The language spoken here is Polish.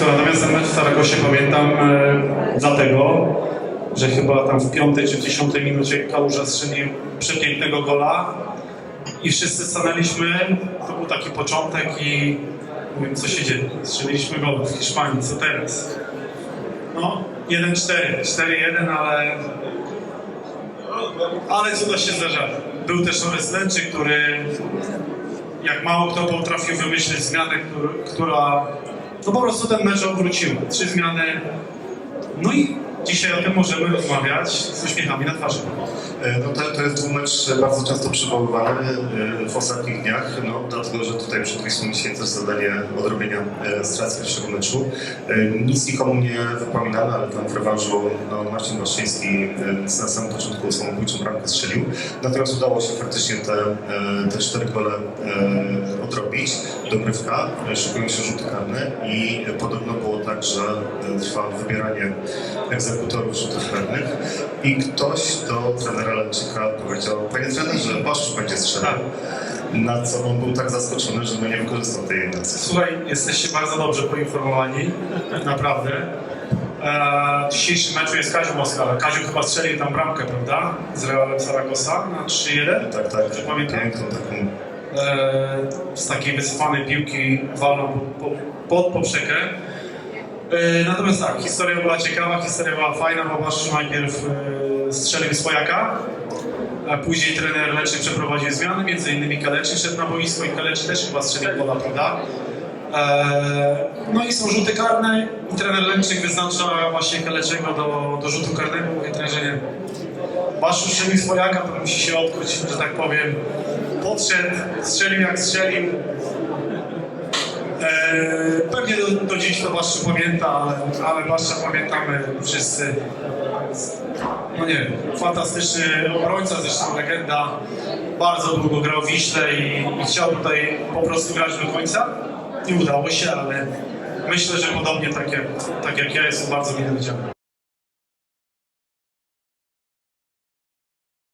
Natomiast ten mecz w Saragosie pamiętam e, dlatego, że chyba tam w piątej czy dziesiątej minucie Kałuża strzelił przepięknego gola i wszyscy stanęliśmy, to był taki początek i mówię, co się dzieje? Strzeliliśmy gol w Hiszpanii, co teraz? No, 1-4, 4-1, ale ale cuda się zdarzały. Był też Norris Lęczy, który jak mało kto potrafił wymyślić zmianę, która no po prostu ten mecz obróciła. Trzy zmiany. No i dzisiaj o tym możemy rozmawiać z uśmiechami na twarzy. E, No to, to jest dwumecz bardzo często przywoływany e, w ostatnich dniach, no, dlatego że tutaj przypisujemy dzisiaj też zadanie odrobienia e, strat z pierwszego meczu. E, Nic nikomu nie wypominamy, ale tam w rewanżu no, Marcin Waszczyński e, na samym początku samobójczą bramkę strzelił. Natomiast udało się faktycznie te, e, te cztery gole e, odrobić. Dogrywka, e, szykują się rzuty karne i podobno było tak, że e, trwa wybieranie egzekutorów rzutów karnych i ktoś do trenera Leńczyka powiedział, panie trenerze, Baszcz będzie strzelał. Na co on był tak zaskoczony, że no nie wykorzystał tej jedności. Słuchaj, jesteście bardzo dobrze poinformowani, naprawdę. E, w dzisiejszym meczu jest Kaziu Moskal. Kaziu chyba strzelił tam bramkę, prawda? Z Realem Zaragoza na 3-1. Tak, tak, Dobrze pamiętam? piękną taką e, z takiej wycofanej piłki walną pod, pod poprzeczkę. E, natomiast tak, historia była ciekawa, historia była fajna, bo Wasz najpierw e, strzelił swojaka, a później trener Leczy przeprowadził zmiany, między innymi Kaleczy szedł na boisko i Kaleczy też chyba strzelił gola, prawda? E, no i są rzuty karne i trener Lęczyk wyznacza właśnie Kaleczego do, do rzutu karnego, mówię trenerze nie. Waszu strzelił swojaka, to musi się odkuć, że tak powiem. Podszedł, strzelił jak strzelił. Eee, pewnie do, do dziś to Waszu pamięta, ale, ale Wasza pamiętamy wszyscy. No nie wiem, fantastyczny obrońca, zresztą legenda. Bardzo długo grał w Wiśle i, i chciał tutaj po prostu grać do końca. Nie udało się, ale myślę, że podobnie tak jak, tak jak ja jestem bardzo mile widziany.